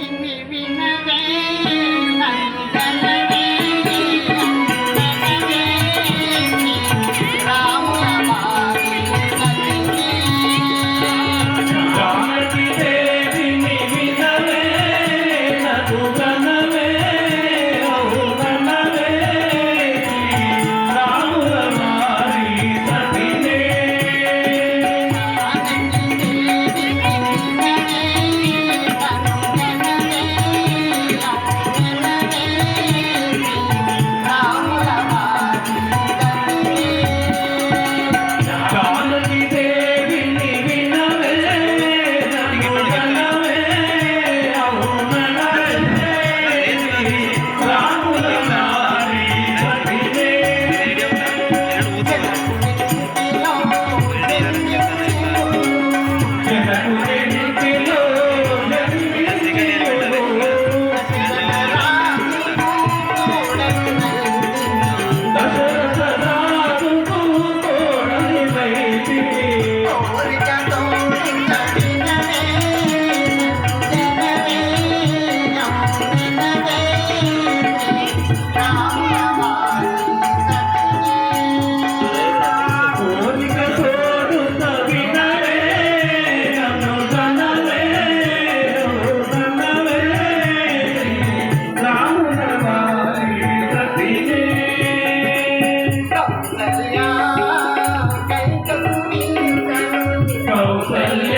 me, me, me, me, me, Amen.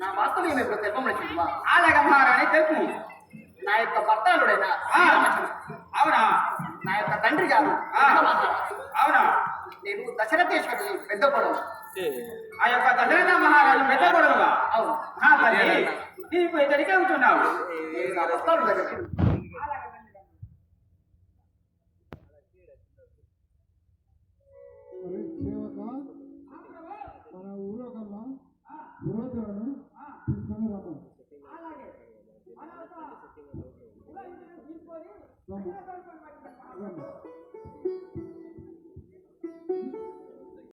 నా వాస్తవ్యం ఇప్పుడు తెప్పమని చెప్పవా అలాగే మహారాణి తెలుపు నా యొక్క భర్తాలుడైన. అవునా నా యొక్క తండ్రి గారు. అవునా నేను దశరథేశ్వరి పెద్ద పొడవు ఆ యొక్క దశరథ మహారాజు పెద్ద కొడుకుగా అవును నీకు ఇతడికే ఉంటున్నావు నేను morning.